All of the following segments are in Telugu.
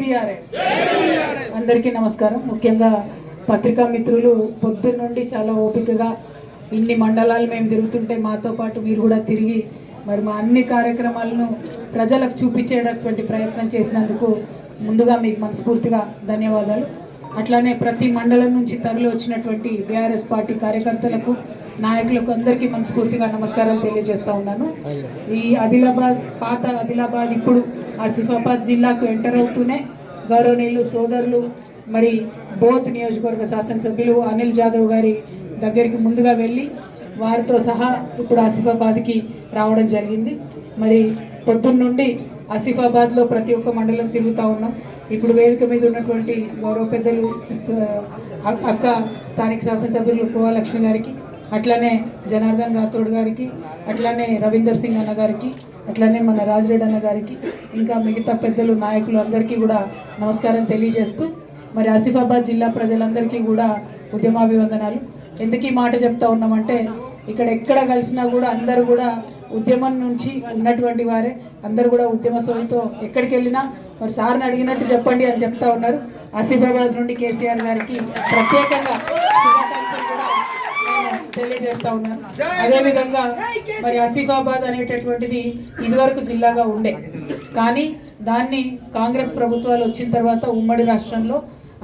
బీఆర్ఎస్. అందరికీ నమస్కారం. ముఖ్యంగా పత్రికా మిత్రులు పొద్దున్న నుండి చాలా ఓపికగా ఇన్ని మండలాలు మేము తిరుగుతుంటే మాతో పాటు మీరు కూడా తిరిగి మరి మా అన్ని కార్యక్రమాలను ప్రజలకు చూపించేటటువంటి ప్రయత్నం చేసినందుకు ముందుగా మీకు మనస్ఫూర్తిగా ధన్యవాదాలు. అట్లానే ప్రతి మండలం నుంచి తరలి వచ్చినటువంటి బీఆర్ఎస్ పార్టీ కార్యకర్తలకు నాయకులకు అందరికీ మనస్ఫూర్తిగా నమస్కారాలు తెలియజేస్తా ఉన్నాను. ఈ ఆదిలాబాద్ పాత ఆదిలాబాద్ ఇప్పుడు ఆసిఫాబాద్ జిల్లాకు ఎంటర్ అవుతూనే గౌరవనీయులు సోదరులు మరి బోత్ నియోజకవర్గ శాసనసభ్యులు అనిల్ జాదవ్ గారి దగ్గరికి ముందుగా వెళ్ళి వారితో సహా ఇప్పుడు ఆసిఫాబాద్కి రావడం జరిగింది. మరి పొద్దున్న నుండి ఆసిఫాబాద్లో ప్రతి ఒక్క మండలం తిరుగుతూ ఉన్నాం. ఇప్పుడు వేదిక మీద ఉన్నటువంటి గౌరవ పెద్దలు అక్క స్థానిక శాసనసభ్యులు కోవలక్ష్మి గారికి అట్లనే జనార్దన్ రాథోడ్ గారికి అట్లనే రవీందర్ సింగ్ అన్న గారికి అట్లనే మన రాజరెడ్డి అన్న గారికి ఇంకా మిగతా పెద్దలు నాయకులు అందరికీ కూడా నమస్కారం తెలియజేస్తూ మరి ఆసిఫాబాద్ జిల్లా ప్రజలందరికీ కూడా ఉద్యమాభివందనాలు. ఎందుకు ఈ మాట చెప్తా ఉన్నామంటే ఇక్కడ ఎక్కడ కలిసినా కూడా అందరూ కూడా ఉద్యమం నుంచి ఉన్నటువంటి వారే. అందరూ కూడా ఉద్యమ సోయితో ఎక్కడికి వెళ్ళినా మరి సార్ని అడిగినట్టు చెప్పండి అని చెప్తా ఉన్నారు. ఆసిఫాబాద్ నుండి కేసీఆర్ గారికి ప్రత్యేకంగా శుభాకాంక్షలు కూడా తెలియజేస్తా ఉన్నాను అదేవిధంగా మరి ఆసిఫాబాద్ అనేటటువంటిది ఇదివరకు జిల్లాగా ఉండే. కానీ దాన్ని కాంగ్రెస్ ప్రభుత్వాలు వచ్చిన తర్వాత ఉమ్మడి రాష్ట్రంలో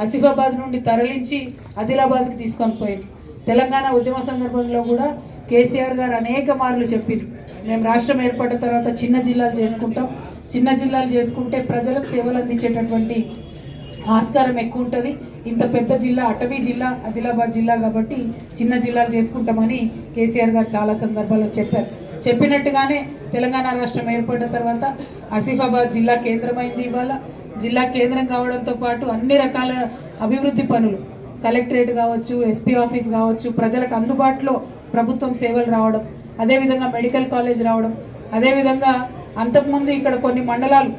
ఆసిఫాబాద్ నుండి తరలించి ఆదిలాబాద్కి తీసుకొని పోయింది. తెలంగాణ ఉద్యమ సందర్భంలో కూడా కేసీఆర్ గారు అనేక మార్లు చెప్పింది. మేము రాష్ట్రం ఏర్పడిన తర్వాత చిన్న జిల్లాలు చేసుకుంటాం. చిన్న జిల్లాలు చేసుకుంటే ప్రజలకు సేవలు అందించేటటువంటి ఆస్కారం ఎక్కువ ఉంటుంది ఇంత పెద్ద జిల్లా అటవీ జిల్లా ఆదిలాబాద్ జిల్లా కాబట్టి చిన్న జిల్లాలు చేసుకుంటామని కేసీఆర్ గారు చాలా సందర్భాల్లో చెప్పారు. చెప్పినట్టుగానే తెలంగాణ రాష్ట్రం ఏర్పడిన తర్వాత ఆసిఫాబాద్ జిల్లా కేంద్రమైంది ఇవాళ. జిల్లా కేంద్రం కావడంతో పాటు అన్ని రకాల అభివృద్ధి పనులు కలెక్టరేట్ కావచ్చు ఎస్పీ ఆఫీస్ కావచ్చు ప్రజలకు అందుబాటులో ప్రభుత్వం సేవలు రావడం అదేవిధంగా మెడికల్ కాలేజ్ రావడం అదేవిధంగా అంతకుముందు ఇక్కడ కొన్ని మండలాలు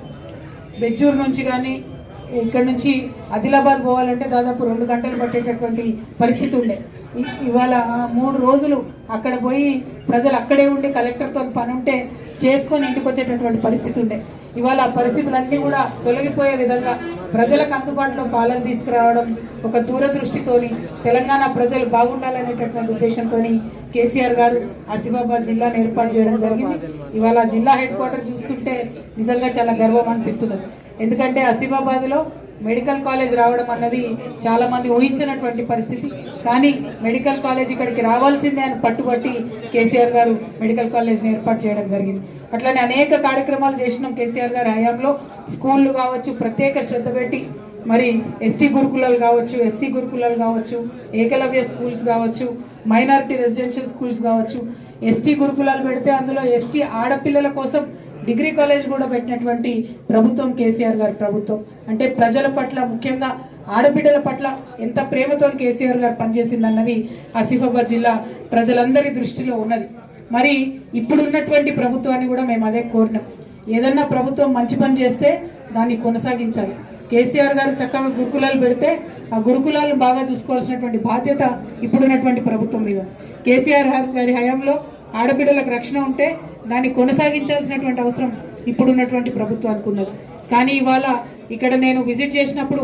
బెజ్జూరు నుంచి కానీ ఇక్కడ నుంచి ఆదిలాబాద్ పోవాలంటే దాదాపు రెండు గంటలు పట్టేటటువంటి పరిస్థితి ఉండే. ఇవాళ మూడు రోజులు అక్కడ పోయి ప్రజలు అక్కడే ఉండి కలెక్టర్తో పని ఉంటే చేసుకొని ఇంటికి వచ్చేటటువంటి పరిస్థితి ఉండే. ఇవాళ ఆ పరిస్థితులన్నీ కూడా తొలగిపోయే విధంగా ప్రజలకు అందుబాటులో పాలన తీసుకురావడం ఒక దూరదృష్టితోని తెలంగాణ ప్రజలు బాగుండాలనేటటువంటి ఉద్దేశంతో కేసీఆర్ గారు ఆసిఫాబాద్ జిల్లాను ఏర్పాటు చేయడం జరిగింది. ఇవాళ జిల్లా హెడ్ క్వార్టర్ చూస్తుంటే నిజంగా చాలా గర్వం అనిపిస్తున్నది. ఎందుకంటే అసిఫాబాద్లో మెడికల్ కాలేజ్ రావడం అన్నది చాలామంది ఊహించినటువంటి పరిస్థితి. కానీ మెడికల్ కాలేజ్ ఇక్కడికి రావాల్సిందే అని పట్టుబట్టి కేసీఆర్ గారు మెడికల్ కాలేజ్ని ఏర్పాటు చేయడం జరిగింది. అట్లనే అనేక కార్యక్రమాలు చేసినాం కేసీఆర్ గారి హయాంలో. స్కూళ్ళు కావచ్చు ప్రత్యేక శ్రద్ధ పెట్టి మరి ఎస్టీ గురుకులాలు కావచ్చు ఎస్సీ గురుకులాలు కావచ్చు ఏకలవ్య స్కూల్స్ కావచ్చు మైనారిటీ రెసిడెన్షియల్ స్కూల్స్ కావచ్చు ఎస్టీ గురుకులాలు పెడితే అందులో ఎస్టీ ఆడపిల్లల కోసం డిగ్రీ కాలేజ్ కూడా పెట్టినటువంటి ప్రభుత్వం కేసీఆర్ గారి ప్రభుత్వం. అంటే ప్రజల పట్ల ముఖ్యంగా ఆడబిడ్డల పట్ల ఎంత ప్రేమతో కేసీఆర్ గారు పనిచేసిందన్నది ఆసిఫాబాద్ జిల్లా ప్రజలందరి దృష్టిలో ఉన్నది. మరి ఇప్పుడున్నటువంటి ప్రభుత్వాన్ని కూడా మేము అదే కోరినాం. ఏదన్నా ప్రభుత్వం మంచి పని చేస్తే దాన్ని కొనసాగించాలి. కేసీఆర్ గారు చక్కగా గురుకులాలు పెడితే ఆ గురుకులాలను బాగా చూసుకోవాల్సినటువంటి బాధ్యత ఇప్పుడున్నటువంటి ప్రభుత్వం మీద. కేసీఆర్ గారి హయాంలో ఆడబిడ్డలకు రక్షణ ఉంటే దాన్ని కొనసాగించాల్సినటువంటి అవసరం ఇప్పుడున్నటువంటి ప్రభుత్వానికి ఉన్నది. కానీ ఇవాళ ఇక్కడ నేను విజిట్ చేసినప్పుడు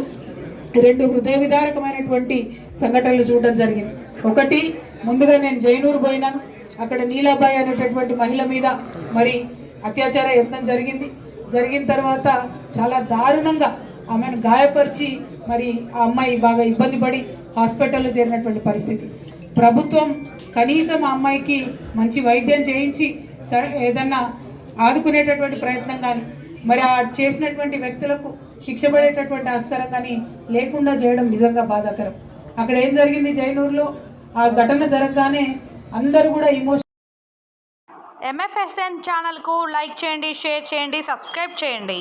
రెండు హృదయ విదారకమైనటువంటి సంఘటనలు చూడడం జరిగింది. ఒకటి ముందుగా నేను జైనూరు పోయినాను. అక్కడ నీలాబాయి అనేటటువంటి మహిళ మీద మరి అత్యాచార యత్నం జరిగింది. జరిగిన తర్వాత చాలా దారుణంగా ఆమెను గాయపరిచి మరి ఆ అమ్మాయి బాగా ఇబ్బంది పడి హాస్పిటల్లో చేరినటువంటి పరిస్థితి. ప్రభుత్వం కనీసం ఆ అమ్మాయికి మంచి వైద్యం చేయించి ఏదన్నా ఆదుకునేటటువంటి ప్రయత్నం కానీ మరి ఆ చేసినటువంటి వ్యక్తులకు శిక్ష పడేటటువంటి ఆస్కారం కానీ లేకుండా చేయడం నిజంగా బాధాకరం. అక్కడ ఏం జరిగింది జైనూరులో? ఆ ఘటన జరగగానే అందరూ కూడా ఇమోషన్ ఎంఎఫ్ఎస్ఎన్ ఛానల్కు లైక్ చేయండి షేర్ చేయండి సబ్స్క్రైబ్ చేయండి.